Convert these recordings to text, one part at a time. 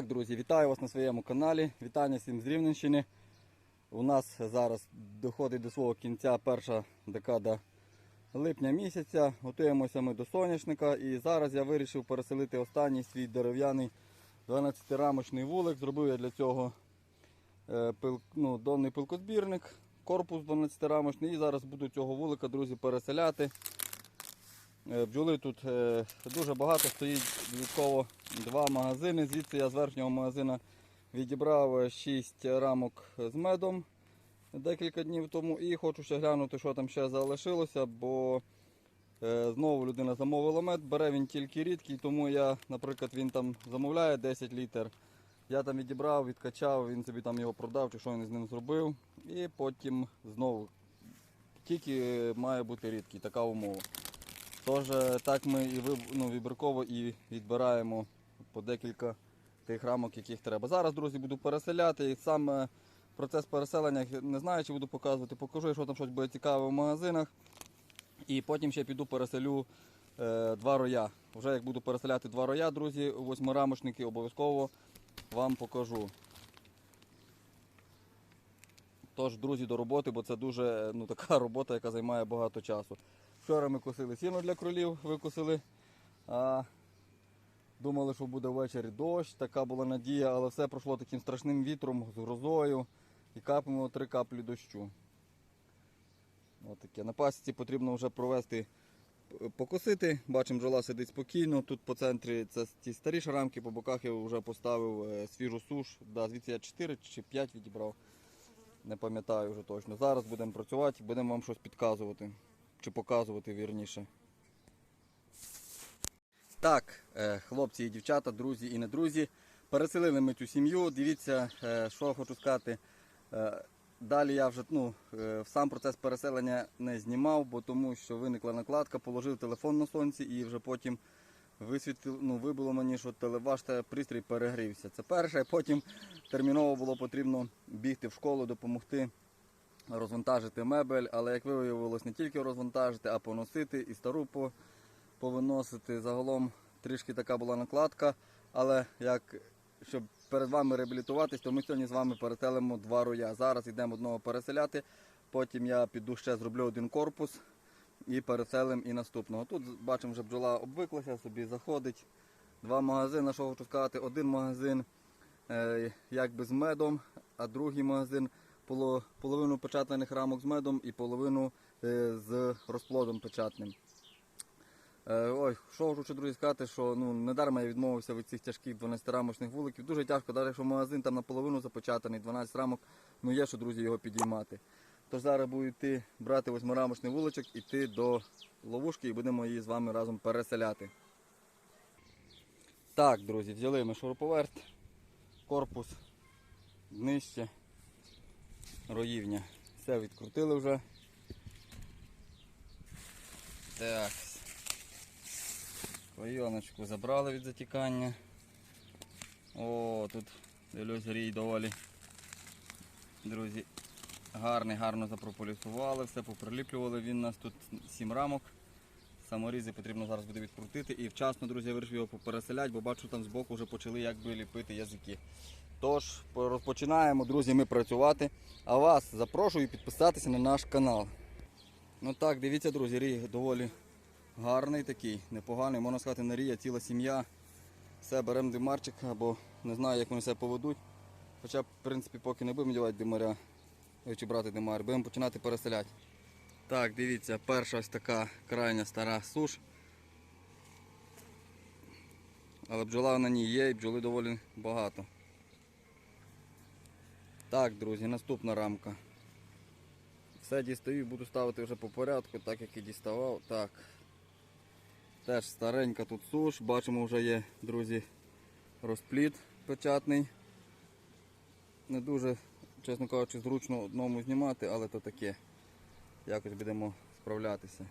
Так, друзі, вітаю вас на своєму каналі. Вітання всім з Рівненщини. У нас зараз доходить до свого кінця перша декада липня місяця. Готуємося ми до соняшника. І зараз я вирішив переселити останній свій дерев'яний 12-рамочний вулик. Зробив я для цього е, пил, ну, донний пилкозбірник, корпус 12-рамочний. І зараз буду цього вулика, друзі, переселяти. Е, Бджоли тут е, дуже багато стоїть додатково два магазини. Звідси я з верхнього магазину відібрав 6 рамок з медом декілька днів тому. І хочу ще глянути, що там ще залишилося, бо е, знову людина замовила мед, бере він тільки рідкий, тому я, наприклад, він там замовляє 10 літр. Я там відібрав, відкачав, він собі там його продав чи що він з ним зробив. І потім знову тільки має бути рідкий, така умова. Тож е, так ми і ну, вибірково і відбираємо по декілька тих рамок, яких треба. Зараз, друзі, буду переселяти. І саме процес переселення не знаю, чи буду показувати. Покажу, що там щось буде цікаве в магазинах. І потім ще піду переселю е, два роя. Вже як буду переселяти два роя, друзі, восьмирамочники, обов'язково вам покажу. Тож, друзі, до роботи, бо це дуже ну, така робота, яка займає багато часу. Вчора ми косили сіно для кролів, викосили. А, думали, що буде ввечері дощ, така була надія, але все пройшло таким страшним вітром, з грозою і капимо три каплі дощу. Отаке. На пасіці потрібно вже провести, покосити. Бачимо, бджола сидить спокійно. Тут по центрі це ті старіші рамки, по боках я вже поставив е, свіжу суш. Да, звідси я 4 чи 5 відібрав. Не пам'ятаю вже точно. Зараз будемо працювати, будемо вам щось підказувати. Чи показувати вірніше. Так, е, хлопці і дівчата, друзі і не друзі. Переселили ми цю сім'ю. Дивіться, е, що хочу сказати. Е, Далі я вже ну, сам процес переселення не знімав, бо тому що виникла накладка, положив телефон на сонці і вже потім висвітлив, ну, вибило мені, що теле- ваш пристрій перегрівся. Це перше, потім терміново було потрібно бігти в школу, допомогти розвантажити мебель, але як виявилось, не тільки розвантажити, а поносити і стару по, повиносити. Загалом трішки така була накладка, але як щоб перед вами реабілітуватись, то ми сьогодні з вами переселимо два роя. Зараз йдемо одного переселяти, потім я піду ще зроблю один корпус і переселимо і наступного. Тут бачимо, вже бджола обвиклася, собі заходить. Два магазини, що хочу сказати, один магазин е, якби з медом, а другий магазин половину печатаних рамок з медом і половину е, з розплодом печатним. Е, Ой, що хочу друзі сказати, що ну, недарма я відмовився від цих тяжких 12-рамочних вуликів. Дуже тяжко, навіть якщо магазин там наполовину запечатаний, 12 рамок, ну є що, друзі, його підіймати. Тож зараз буду йти брати восьмирамочний вуличок, іти до ловушки і будемо її з вами разом переселяти. Так, друзі, взяли ми шуруповерт, корпус, днище, роївня. Все відкрутили вже. Так. Клейоночку забрали від затікання. О, тут дивлюсь рій доволі. Друзі, гарний, гарно запрополісували, все поприліплювали. Він у нас тут 7 рамок. Саморізи потрібно зараз буде відкрутити. І вчасно, друзі, я вирішив його попереселяти, бо бачу там збоку вже почали якби ліпити язики. Тож, розпочинаємо, друзі, ми працювати. А вас запрошую підписатися на наш канал. Ну так, дивіться, друзі, рій доволі гарний такий, непоганий. Можна сказати, на рія ціла сім'я. Все, беремо димарчик, або не знаю, як вони себе поведуть. Хоча, в принципі, поки не будемо дівати димаря, чи брати димар, будемо починати переселяти. Так, дивіться, перша ось така крайня стара суш. Але бджола на ній є і бджоли доволі багато. Так, друзі, наступна рамка. Все дістаю буду ставити вже по порядку, так як і діставав. Так. Теж старенька тут суш. Бачимо, вже є, друзі, розпліт печатний. Не дуже, чесно кажучи, зручно одному знімати, але то таке. Якось будемо справлятися.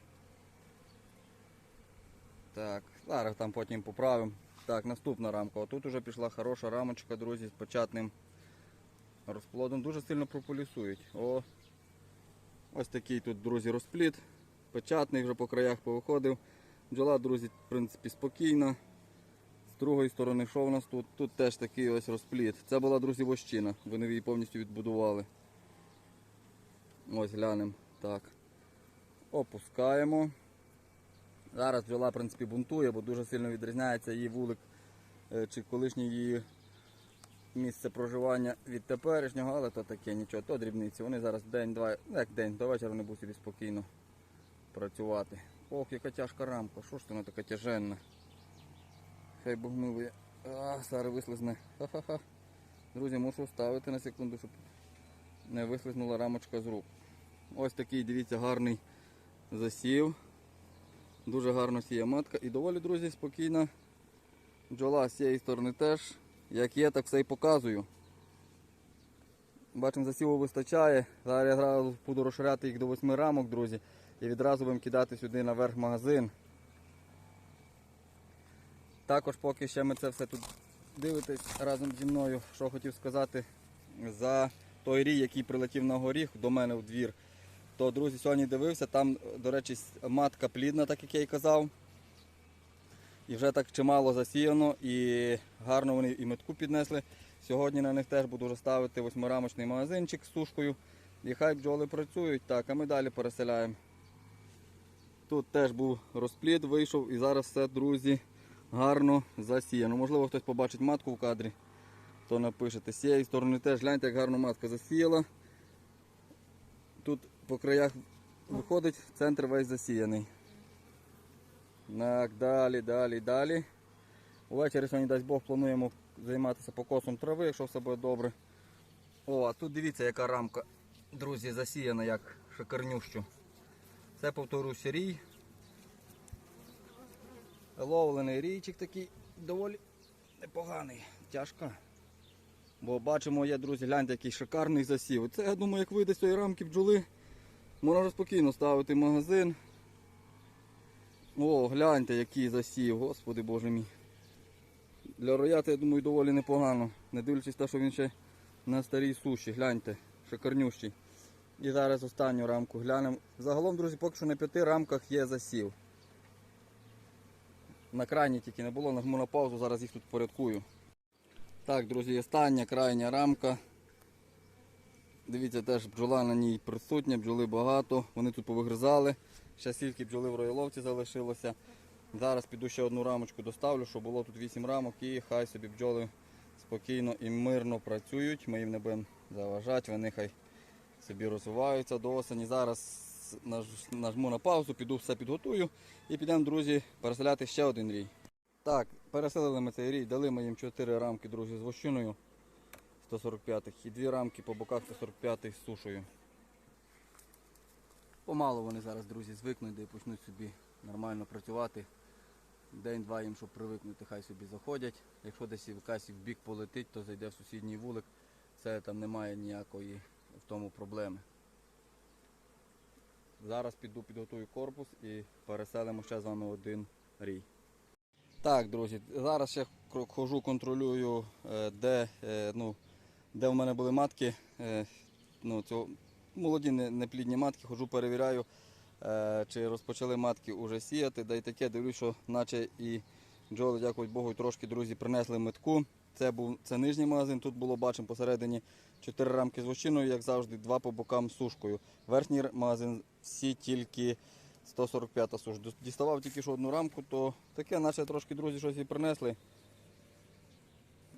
Так, зараз там потім поправимо. Так, наступна рамка. Отут вже пішла хороша рамочка, друзі, з печатним розплодом. Дуже сильно прополісують. О, ось такий тут, друзі, розпліт. Печатний вже по краях повиходив. Бджола, друзі, в принципі, спокійна. З другої сторони, що в нас тут? Тут теж такий ось розпліт. Це була, друзі, вощина. Вони її повністю відбудували. Ось глянемо. Так. Опускаємо. Зараз бджола, в принципі, бунтує, бо дуже сильно відрізняється її вулик е, чи колишнє її місце проживання від теперішнього, але то таке нічого, то дрібниці. Вони зараз день-два, ну як день, до вечора вони будуть собі спокійно працювати. Ох, яка тяжка рамка, що ж вона така тяженна. Хай Бог милує. А, зараз вислизне. Ха-ха-ха. Друзі, мушу ставити на секунду, щоб не вислизнула рамочка з рук. Ось такий, дивіться, гарний засів. Дуже гарно сіє матка і доволі, друзі, спокійна. Бджола з цієї сторони теж. Як є, так все і показую. Бачимо, засіву вистачає. Зараз я зразу буду розширяти їх до 8 рамок, друзі. І відразу будемо кидати сюди наверх магазин. Також поки ще ми це все тут дивитесь разом зі мною, що хотів сказати за той рій, який прилетів на горіх до мене в двір. То, друзі, сьогодні дивився, там, до речі, матка плідна, так як я й казав. І вже так чимало засіяно і гарно вони і метку піднесли. Сьогодні на них теж буду ставити восьмирамочний магазинчик з сушкою. І хай бджоли працюють. Так, а ми далі переселяємо. Тут теж був розплід, вийшов і зараз все, друзі, гарно засіяно. Можливо, хтось побачить матку в кадрі, то напишете. З цієї сторони теж гляньте, як гарно матка засіяла. Тут по краях виходить, центр весь засіяний. Так, далі, далі, далі. Увечері сьогодні, дасть Бог, плануємо займатися покосом трави, якщо все буде добре. О, а тут дивіться, яка рамка, друзі, засіяна як шикарнющу. Це повторюся рій. Ловлений рійчик такий доволі непоганий, тяжка. Бо бачимо, є, друзі, гляньте, який шикарний засів. Це, я думаю, як вийде з цієї рамки бджоли, можна спокійно ставити магазин. О, гляньте, який засів, господи боже мій. Для роята, я думаю, доволі непогано. Не дивлячись те, що він ще на старій суші. Гляньте, шикарнющий. І зараз останню рамку глянемо. Загалом, друзі, поки що на п'яти рамках є засів. На крайній тільки не було, нажму на паузу, зараз їх тут порядкую. Так, друзі, остання крайня рамка. Дивіться, теж бджола на ній присутня, бджоли багато, вони тут повигризали. Ще стільки бджоли в рояловці залишилося. Зараз піду ще одну рамочку доставлю, щоб було тут 8 рамок і хай собі бджоли спокійно і мирно працюють. Ми їм не будемо заважати, вони хай собі розвиваються до осені. Зараз нажму на паузу, піду все підготую і підемо, друзі, переселяти ще один рій. Так, переселили ми цей рій, дали ми їм 4 рамки, друзі, з вощиною 145-х і 2 рамки по боках 145-х з сушою. Помало вони зараз, друзі, звикнуть і почнуть собі нормально працювати. День-два їм, щоб привикнути, хай собі заходять. Якщо десь якась в бік полетить, то зайде в сусідній вулик. Це там немає ніякої в тому проблеми. Зараз піду підготую корпус і переселимо ще з вами один рій. Так, друзі, зараз кро- хожу, контролюю, е, де, е, ну, де в мене були матки. е, Ну, цього, молоді не- неплідні матки, хожу, перевіряю, е, чи розпочали матки уже сіяти. Да й таке дивлюсь, що наче і бджоли, дякую Богу, трошки друзі принесли метку. Це був це нижній магазин. Тут було, бачимо, посередині 4 рамки з вощиною, як завжди, два по бокам з сушкою. Верхній магазин всі тільки 145-та суш. Діставав тільки що одну рамку, то таке, наче трошки друзі щось і принесли.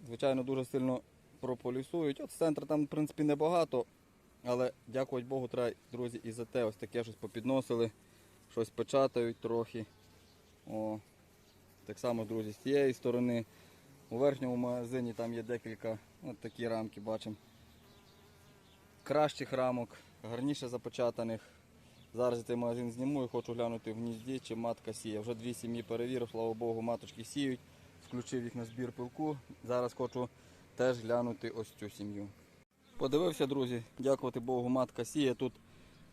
Звичайно, дуже сильно прополісують. От з центру там, в принципі, небагато. Але дякувати Богу, треба, друзі, і за те ось таке щось попідносили, щось печатають трохи. О, так само, друзі, з цієї сторони. У верхньому магазині там є декілька от такі рамки, бачимо. Кращих рамок, гарніше запечатаних. Зараз я цей магазин зніму і хочу глянути в гнізді, чи матка сіє. Вже дві сім'ї перевірив, слава Богу, маточки сіють. Включив їх на збір пилку. Зараз хочу теж глянути ось цю сім'ю. Подивився, друзі, дякувати Богу, матка сіє тут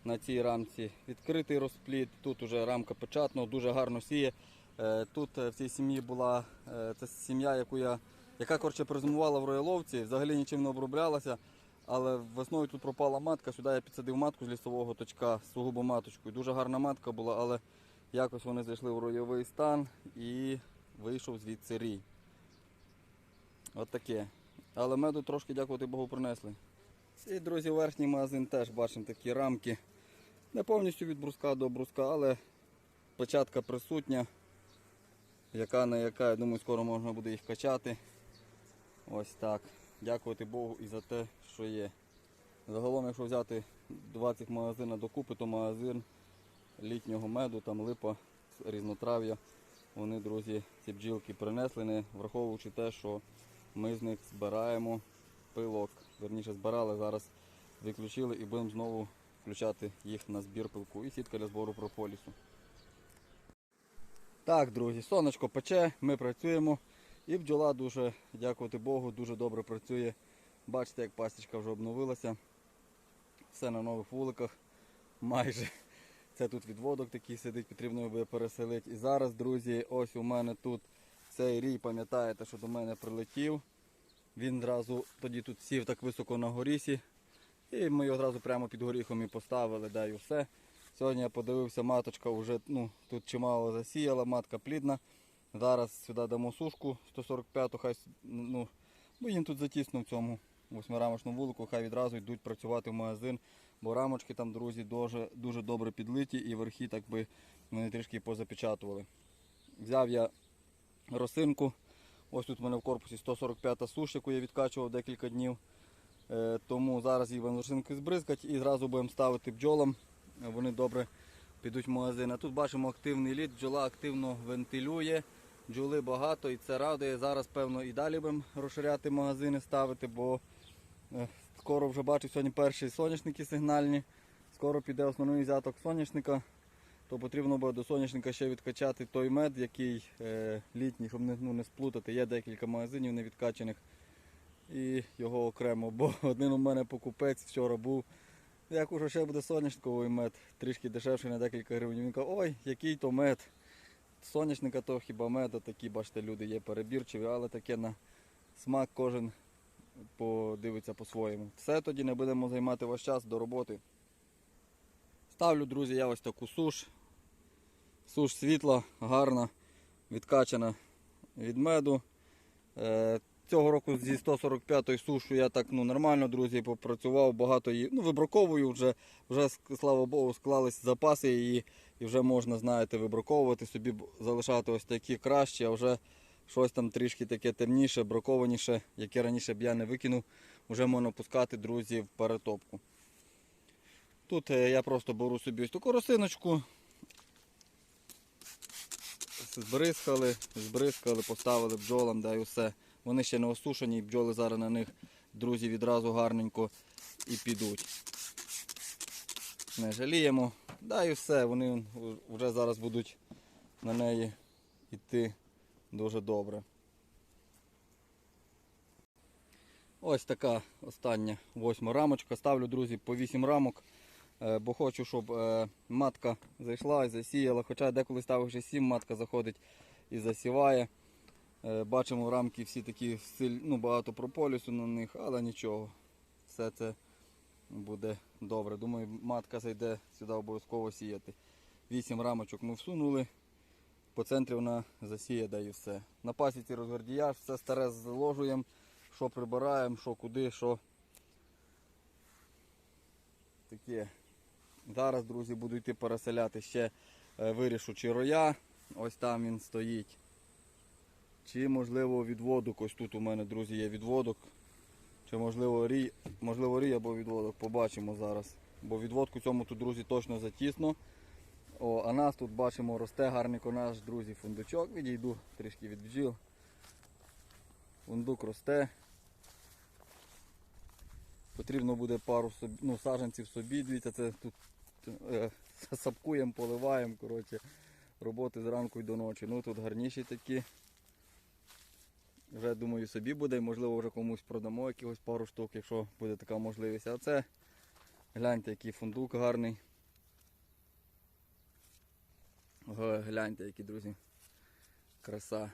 на цій рамці. Відкритий розплід, тут уже рамка печатного, дуже гарно сіє. Е, Тут е, в цій сім'ї була е, це сім'я, яку я, яка коротше, презимувала в рояловці, взагалі нічим не оброблялася. Але весною тут пропала матка, сюди я підсадив матку з лісового точка, сугубо маточкою. Дуже гарна матка була, але якось вони зайшли в ройовий стан і вийшов звідси рій. От таке. Але меду трошки, дякувати Богу, принесли. І, друзі, верхній магазин теж бачимо такі рамки. Не повністю від бруска до бруска, але початка присутня. Яка не яка, я думаю, скоро можна буде їх качати. Ось так. Дякувати Богу і за те, що є. Загалом, якщо взяти 20 магазинів докупи, то магазин літнього меду, там липа, різнотрав'я. Вони, друзі, ці бджілки принесли, не враховуючи те, що ми з них збираємо пилок. Верніше збирали, зараз виключили і будемо знову включати їх на збір пилку і сітка для збору прополісу. Так, друзі, сонечко пече, ми працюємо. І бджола дуже, дякувати Богу, дуже добре працює. Бачите, як пастічка вже обновилася. Все на нових вуликах. Майже. Це тут відводок такий сидить, потрібно буде переселити. І зараз, друзі, ось у мене тут цей рій, пам'ятаєте, що до мене прилетів. Він одразу тоді тут сів так високо на горісі. І ми його одразу прямо під горіхом і поставили, да і все. Сьогодні я подивився, маточка вже ну, тут чимало засіяла, матка плідна. Зараз сюди дамо сушку 145-ту, хай ну, бо їм тут затісно в цьому восьмирамочному вулику, хай відразу йдуть працювати в магазин, бо рамочки там, друзі, дуже, дуже добре підлиті і верхи так би вони трішки позапечатували. Взяв я росинку. Ось тут в мене в корпусі 145 суш, яку я відкачував декілька днів. Е, Тому зараз її росинки збризкати і зразу будемо ставити бджолам. Вони добре підуть в магазин. А тут бачимо активний лід, бджола активно вентилює, бджоли багато і це радує. Зараз, певно, і далі будемо розширяти магазини, ставити, бо е, скоро вже бачу сьогодні перші соняшники сигнальні. Скоро піде основний взяток соняшника, то потрібно буде до соняшника ще відкачати той мед, який е, літній, щоб не, ну, не сплутати. Є декілька магазинів невідкачених і його окремо, бо один у мене покупець вчора був. Як уже ще буде соняшниковий мед, трішки дешевший на декілька гривень. Він каже, ой, який то мед. Соняшника то хіба мед, а такі, бачите, люди є перебірчиві, але таке на смак кожен подивиться по-своєму. Все тоді не будемо займати ваш час до роботи. Ставлю, друзі, я ось таку суш. Суш світла, гарна, відкачана від меду. Е, Цього року зі 145-ї сушу я так ну, нормально, друзі, попрацював, багато її. Ну, вибраковую вже, вже, слава Богу, склались запаси її і вже можна, знаєте, вибраковувати собі, залишати ось такі кращі, а вже щось там трішки таке темніше, бракованіше, яке раніше б я не викинув, вже можна пускати, друзі, в перетопку. Тут е, я просто беру собі ось таку росиночку. Збризкали, збризкали, поставили бджолам, да і все. Вони ще не осушені, і бджоли зараз на них, друзі, відразу гарненько і підуть. Не жаліємо. Да і все, вони вже зараз будуть на неї йти дуже добре. Ось така остання восьма рамочка. Ставлю, друзі, по 8 рамок, бо хочу, щоб е, матка зайшла і засіяла. Хоча деколи ставив ще 7, матка заходить і засіває. Е, Бачимо рамки всі такі ну, багато прополісу на них, але нічого. Все це буде добре. Думаю, матка зайде сюди обов'язково сіяти. Вісім рамочок ми всунули. По центрі вона засіє, і все. На пасіці розгордіяж, все старе зложуємо, що прибираємо, що куди, що. Таке. Зараз, друзі, буду йти переселяти ще е, вирішу чи роя. Ось там він стоїть. Чи можливо відводок, ось тут у мене, друзі, є відводок. Чи можливо рій, можливо рій або відводок, побачимо зараз. Бо відводку цьому тут, друзі, точно затісно. О, а нас тут бачимо, росте гарненько наш, друзі, фундучок. Відійду трішки від бджіл. Фундук росте. Потрібно буде пару ну, саджанців собі. Дивіться, це тут е, сапкуємо, поливаємо. Коротше, роботи зранку і до ночі. Ну тут гарніші такі. Вже думаю собі буде, можливо вже комусь продамо якихось пару штук, якщо буде така можливість. А це гляньте, який фундук гарний. Гляньте, які друзі. Краса.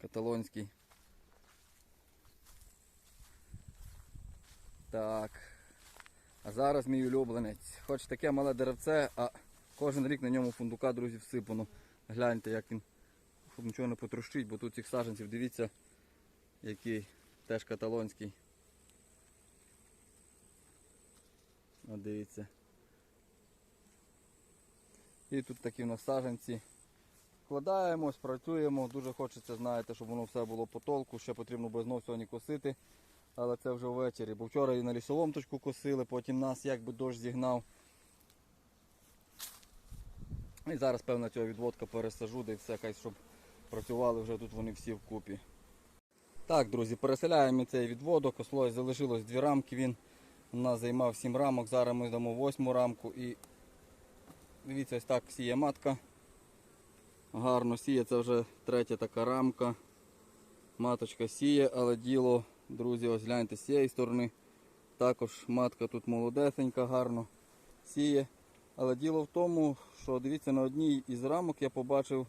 Каталонський. Так. А зараз мій улюбленець. Хоч таке мале деревце, а кожен рік на ньому фундука, друзі, всипано. Гляньте, як він, щоб нічого не потрощить, бо тут цих саджанців, дивіться, який теж каталонський. От дивіться. І тут такі в нас саженці. Вкладаємось, працюємо. Дуже хочеться, знаєте, щоб воно все було по толку. Ще потрібно буде знов сьогодні косити. Але це вже ввечері. Бо вчора і на лісовому точку косили, потім нас якби дощ зігнав. І зараз, певно, цього відводка пересажу, де все, хай, щоб працювали вже тут вони всі вкупі. Так, друзі, переселяємо цей відводок. Ослось залишилось дві рамки. Він у нас займав сім рамок. Зараз ми дамо восьму рамку і дивіться, ось так сіє матка. Гарно сіє, це вже третя така рамка. Маточка сіє, але діло, друзі, ось гляньте з цієї сторони. Також матка тут молодесенька, гарно сіє. Але діло в тому, що дивіться, на одній із рамок я побачив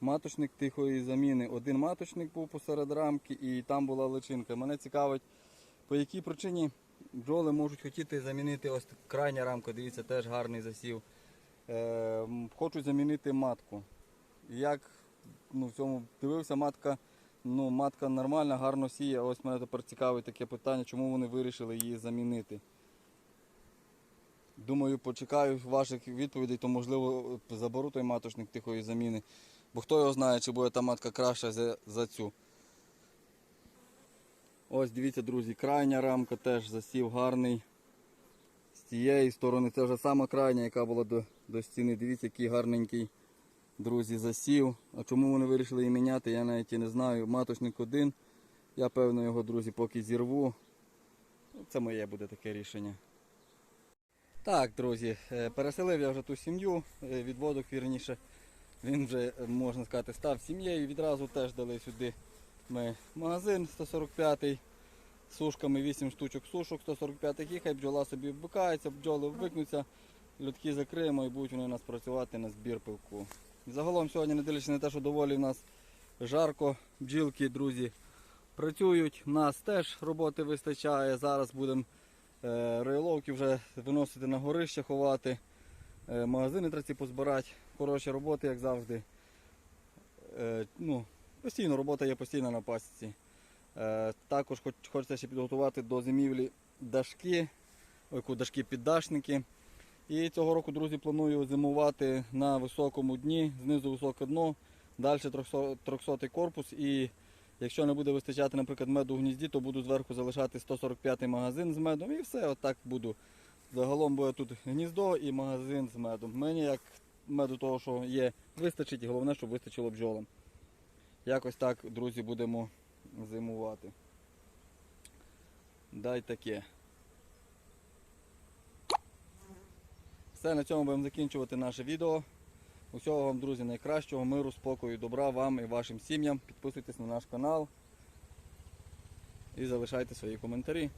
маточник тихої заміни. Один маточник був посеред рамки і там була личинка. Мене цікавить, по якій причині бджоли можуть хотіти замінити ось крайня рамка, дивіться, теж гарний засів. Е, хочуть замінити матку. Як ну, в цьому дивився, матка, ну, матка нормальна, гарно сіє. Ось мене тепер цікавить таке питання, чому вони вирішили її замінити. Думаю, почекаю ваших відповідей, то можливо заберу той маточник тихої заміни. Бо хто його знає, чи буде та матка краща за, за цю. Ось дивіться, друзі, крайня рамка теж засів гарний. З цієї сторони це вже сама крайня, яка була до, до стіни. Дивіться, який гарненький, друзі, засів. А чому вони вирішили її міняти, я навіть і не знаю. Маточник один. Я певно його, друзі, поки зірву. Це моє буде таке рішення. Так, друзі, е, переселив я вже ту сім'ю, е, відводок вірніше. Він вже, е, можна сказати, став сім'єю. Відразу теж дали сюди ми магазин 145-й. сушками 8 штучок сушок 145 і хай бджола собі вбикається, бджоли вбикнуться, льотки закриємо і будуть вони у нас працювати на збір пилку. Загалом сьогодні, не дивлячись на те, що доволі в нас жарко, бджілки, друзі, працюють. У нас теж роботи вистачає. Зараз будемо е, рояловки вже виносити на горище, ховати. Е, магазини треба ці позбирати. Хороші роботи, як завжди. Е, ну, постійно робота є постійна на пасіці. Е, також хоч, хочеться ще підготувати до зимівлі дашки, ой, дашки піддашники. І цього року, друзі, планую зимувати на високому дні, знизу високе дно, далі 300, 300 корпус. І якщо не буде вистачати, наприклад, меду в гнізді, то буду зверху залишати 145-й магазин з медом і все, отак буду. Загалом буде тут гніздо і магазин з медом. Мені як меду того, що є, вистачить, і головне, щоб вистачило бджолам. Якось так, друзі, будемо зимувати. Дай таке. Все, на цьому будемо закінчувати наше відео. Усього вам, друзі, найкращого, миру, спокою, добра вам і вашим сім'ям. Підписуйтесь на наш канал і залишайте свої коментарі.